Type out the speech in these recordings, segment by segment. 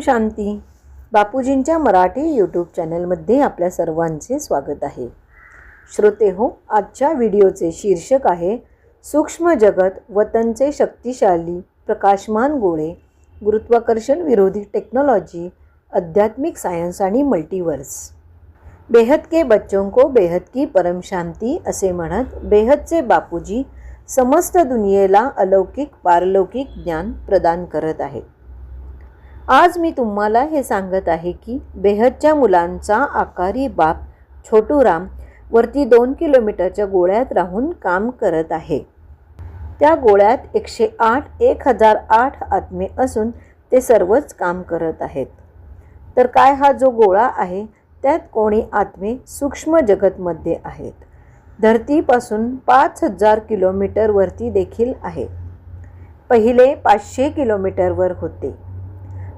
शांती. बापूजींच्या मराठी यूट्यूब चॅनलमध्ये आपल्या सर्वांचे स्वागत आहे. श्रोते हो आजच्या व्हिडिओचे शीर्षक आहे सूक्ष्म जगत वतनचे शक्तिशाली प्रकाशमान गोळे गुरुत्वाकर्षण विरोधी टेक्नॉलॉजी आध्यात्मिक सायन्स आणि मल्टीवर्स. बेहद के बच्चों को बेहद की परम शांती असे म्हणत बेहदचे बापूजी समस्त दुनियेला अलौकिक पारलौकिक ज्ञान प्रदान करत आहेत. आज मी तुम्हाला हे सांगत आहे की बेहदच्या मुलांचा आकारी बाप छोटूराम वरती दोन किलोमीटरच्या गोळ्यात राहून काम करत आहे. त्या गोळ्यात एकशे आठ एक हजार आठ आत्मे असून ते सर्वच काम करत आहेत. तर काय हा जो गोळा आहे त्यात कोणी आत्मे सूक्ष्म जगतमध्ये आहेत. धरतीपासून पाच हजार किलोमीटरवरती देखील आहे. पहिले पाचशे किलोमीटरवर होते.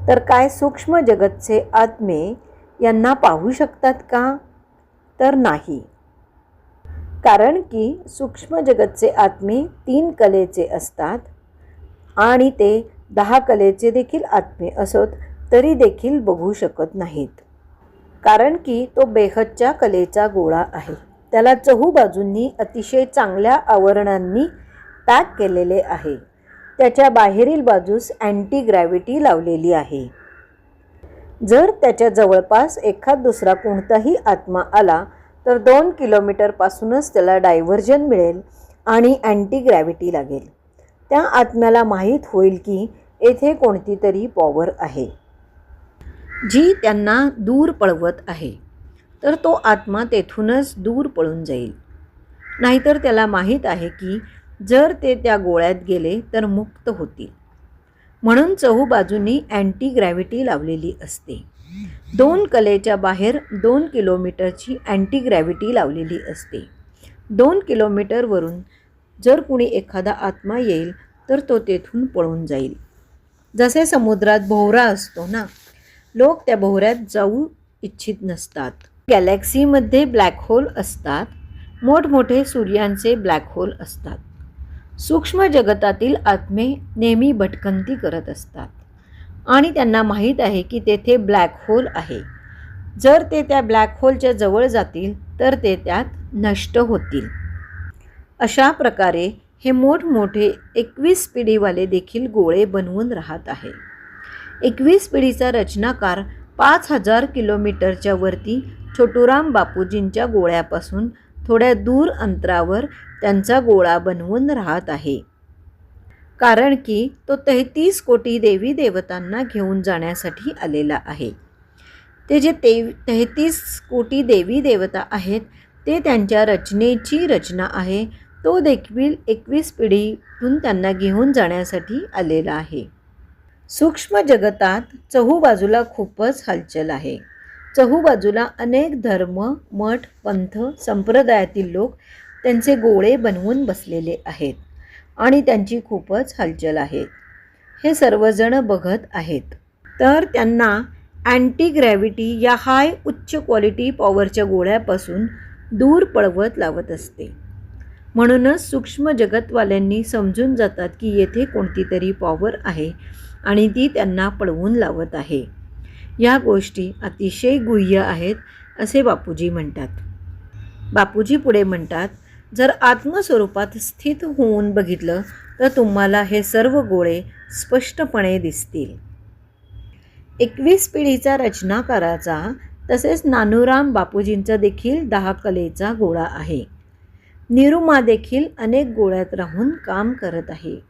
तर काय सूक्ष्म जगतचे आत्मे यांना पाहू शकतात का? तर नाही. कारण की सूक्ष्म जगतचे आत्मे तीन कलेचे असतात आणि ते दहा कलेचे देखील आत्मे असोत तरी देखील बघू शकत नाहीत. कारण की तो बेहदच्या कलेचा गोळा आहे. त्याला चहू बाजूंनी अतिशय चांगल्या आवरणांनी पॅक केलेले आहे. त्याच्या बाहेरील बाजूस अँटी ग्रॅव्हिटी लावलेली आहे. जर त्याच्या जवळपास एखाद दुसरा कोणताही आत्मा आला तर दोन किलोमीटरपासूनच त्याला डायव्हर्जन मिळेल आणि अँटी ग्रॅव्हिटी लागेल. त्या आत्म्याला माहीत होईल की येथे कोणती तरी पॉवर आहे. जी त्यांना दूर पळवत आहे तर तो आत्मा तेथूनच दूर पळून जाईल. नाहीतर त्याला माहीत आहे की जर ते त्या गोळ्यात गेले तर मुक्त होतील. म्हणून चहूबाजूंनी अँटी ग्रॅव्हिटी लावलेली असते. दोन कलेच्या बाहेर दोन किलोमीटरची अँटी ग्रॅव्हिटी लावलेली असते. दोन किलोमीटरवरून जर कुणी एखादा आत्मा येईल तर तो तेथून पळून जाईल. जसे समुद्रात भोवरा असतो ना लोक त्या भोवऱ्यात जाऊ इच्छित नसतात. गॅलेक्सीमध्ये ब्लॅक होल असतात. मोठमोठे सूर्यांचे ब्लॅक होल असतात. सूक्ष्म जगतातील आत्मे नेहमी भटकंती करत असतात. आणि त्यांना माहीत आहे की तेथे ब्लॅक होल आहे. जर ते त्या ब्लॅक होलच्या जवळ जातील तर ते त्यात नष्ट होतील. अशा प्रकारे हे मोठमोठे एकवीस पिढीवाले देखील गोळे बनवून राहत आहे. एकवीस पिढीचा रचनाकार पाच हजार किलोमीटरच्या वरती छोटूराम बापूजींच्या गोळ्यापासून थोड्या दूर अंतरावर त्यांचा गोळा बनवून राहत आहे. कारण की तो तेहतीस कोटी देवी देवतांना घेऊन जाण्यासाठी आलेला आहे. ते जे ते तेहतीस कोटी देवी देवता आहेत ते त्यांच्या रचनेची रचना आहे. तो देखील एकवीस पिढीतून त्यांना घेऊन जाण्यासाठी आलेला आहे. सूक्ष्म जगतात चहूबाजूला खूपच हालचाल आहे. चहूबाजूला अनेक धर्म मठ पंथ संप्रदायातील लोक त्यांचे गोळे बनवून बसलेले आहेत आणि त्यांची खूपच हालचाल आहे. हे सर्वजण बघत आहेत. तर त्यांना अँटी ग्रॅव्हिटी या हाय उच्च क्वालिटी पॉवरच्या गोळ्यापासून दूर पळवत लावत असते. म्हणूनच सूक्ष्म जगतवाल्यांनी समजून जातात की येथे कोणती तरी पॉवर आहे आणि ती त्यांना पळवून लावत आहे. या गोष्टी अतिशय गुह्य आहेत असे बापूजी म्हणतात. बापूजी पुढे म्हणतात जर आत्मस्वरूपात स्थित होऊन बघितलं तर तुम्हाला हे सर्व गोळे स्पष्टपणे दिसतील. एकवीस पिढीचा रचनाकाराचा तसेच नानूराम बापूजींचा देखील दहा कलेचा गोळा आहे. निरुमा देखील अनेक गोळ्यात राहून काम करत आहे.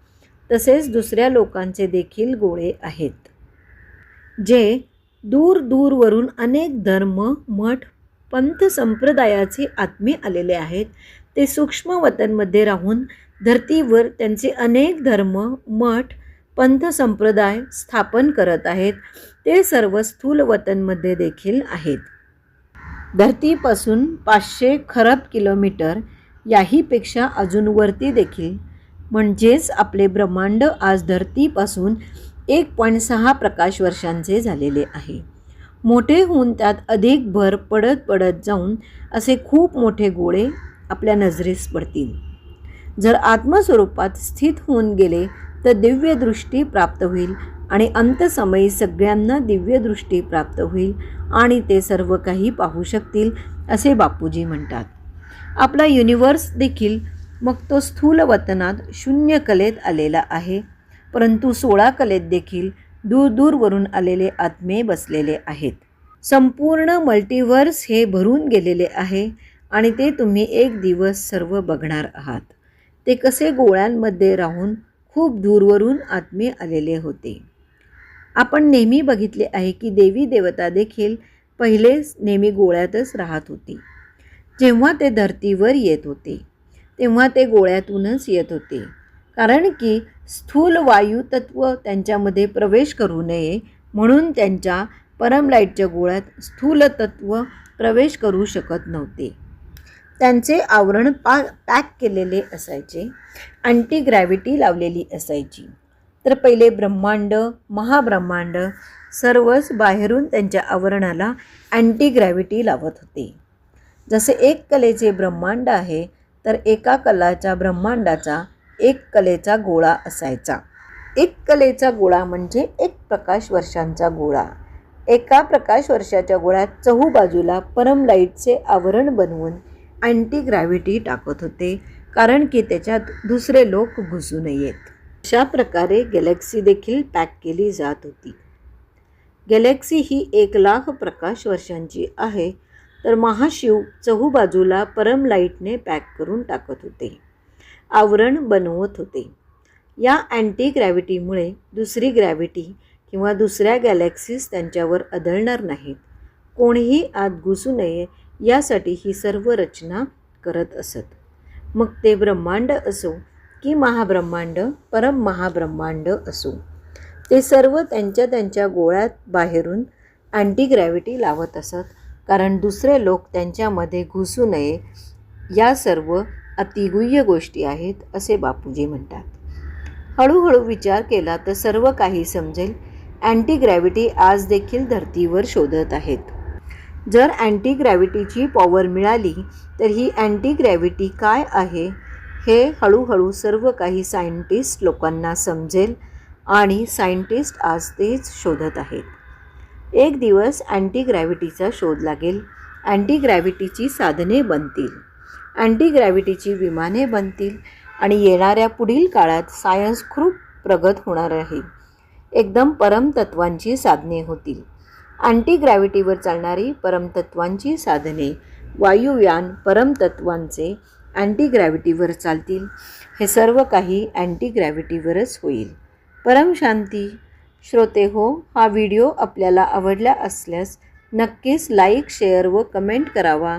तसेच दुसऱ्या लोकांचे देखील गोळे आहेत. जे दूर दूरवरून अनेक धर्म मठ पंथ संप्रदायाचे आत्मे आलेले आहेत. ते सूक्ष्म वतनमध्ये राहून धर्तीवर त्यांचे अनेक धर्म मठ पंथ संप्रदाय स्थापन करत आहेत. ते सर्व स्थूल वतनमध्ये देखील आहेत. धरतीपासून पाचशे खरब किलोमीटर याहीपेक्षा अजून वरती देखील. म्हणजेच आपले ब्रह्मांड आज धरतीपासून एक पॉईंट सहा प्रकाश वर्षांचे झालेले आहे. मोठे होऊन त्यात अधिक भर पडत पडत जाऊन असे खूप मोठे गोळे आपल्या नजरेस पडतील. जर आत्मस्वरूपात स्थित होऊन गेले तर दिव्यदृष्टी प्राप्त होईल आणि अंतसमयी सगळ्यांना दिव्यदृष्टी प्राप्त होईल आणि ते सर्व काही पाहू शकतील असे बापूजी म्हणतात. आपला युनिवर्स देखील मग तो स्थूल वतनात शून्य कलेत आलेला आहे. परंतु सोळा कलेत देखील दूरदूरवरून आलेले आत्मे बसलेले आहेत. संपूर्ण मल्टिवर्स हे भरून गेलेले आहे आणि ते तुम्ही एक दिवस सर्व बघणार आहात. ते कसे गोळ्यांमध्ये राहून खूप दूरवरून आत्मे आलेले होते. आपण नेहमी बघितले आहे की देवी देवता देखील पहिले नेहमी गोळ्यातच राहत होती. जेव्हा ते धरतीवर येत होते तेव्हा ते गोळ्यातूनच येत होते. कारण की स्थूल वायू तत्व त्यांच्यामध्ये प्रवेश करू नये म्हणून त्यांच्या परमलाईटच्या गोळ्यात स्थूल तत्व प्रवेश करू शकत नव्हते. त्यांचे आवरण पा पॅक केलेले असायचे. अँटी ग्रॅव्हिटी लावलेली असायची. तर पहिले ब्रह्मांड महाब्रह्मांड सर्वच बाहेरून त्यांच्या आवरणाला अँटी ग्रॅव्हिटी लावत होते. जसे एक कलेचे ब्रह्मांड आहे तर एका कलाच्या ब्रह्मांडाचा एक कलेचा गोळा असायचा. एक कलेचा गोळा म्हणजे एक प्रकाश वर्षांचा गोळा. एका प्रकाश वर्षाच्या गोळ्यात चहूबाजूला परम लाईटचे आवरण बनवून अँटी ग्रॅव्हिटी टाकत होते कारण की त्याच्यात दुसरे लोक घुसू नयेत. अशा प्रकारे गॅलेक्सी देखील पॅक केली जात होती. गॅलेक्सी ही एक लाख प्रकाश वर्षांची आहे तर महाशिव चहूबाजूला परम लाईटने पॅक करून टाकत होते. आवरण बनवत होते. या अँटी ग्रॅव्हिटीमुळे दुसरी ग्रॅव्हिटी किंवा दुसऱ्या गॅलेक्सीज त्यांच्यावर आदळणार नाहीत. कोणीही आत घुसू नये यासाठी ही सर्व रचना करत असत. मग ते ब्रह्मांड असो की महाब्रह्मांड परम महाब्रह्मांड असो. ते सर्व त्यांच्या त्यांच्या गोळ्यात बाहेरून अँटी ग्रॅव्हिटी लावत असत. कारण दुसरे लोक त्यांच्यामध्ये घुसू नये या सर्व अतिगुह्य गोष्टी आहेत असे बापूजी म्हणतात. हळूहळू विचार केला तर सर्व काही समजेल. अँटी ग्रॅव्हिटी आज देखील धर्तीवर शोधत आहेत. जर अँटी ग्रॅव्हिटीची पॉवर मिळाली तर ही अँटी ग्रॅव्हिटी काय आहे हे हळूहळू सर्व काही सायंटिस्ट लोकांना समजेल आणि सायंटिस्ट आज तेच शोधत आहेत. एक दिवस अँटी ग्रॅव्हिटीचा शोध लागेल. अँटी ग्रॅव्हिटीची साधने बनतील. अँटी ग्रॅव्हिटीची विमाने बनतील आणि येणाऱ्या पुढील काळात सायन्स खूप प्रगत होणार आहे. एकदम परमतत्वांची साधने होतील. अँटी ग्रॅव्हिटीवर चालणारी परमतत्वांची साधने वायुयान परमतत्वांचे अँटी ग्रॅव्हिटीवर चालतील. हे सर्व काही अँटी ग्रॅव्हिटीवरच होईल. परमशांती श्रोते हो हा व्हिडिओ आपल्याला आवडला असल्यास नक्कीच लाईक शेअर व कमेंट करावा.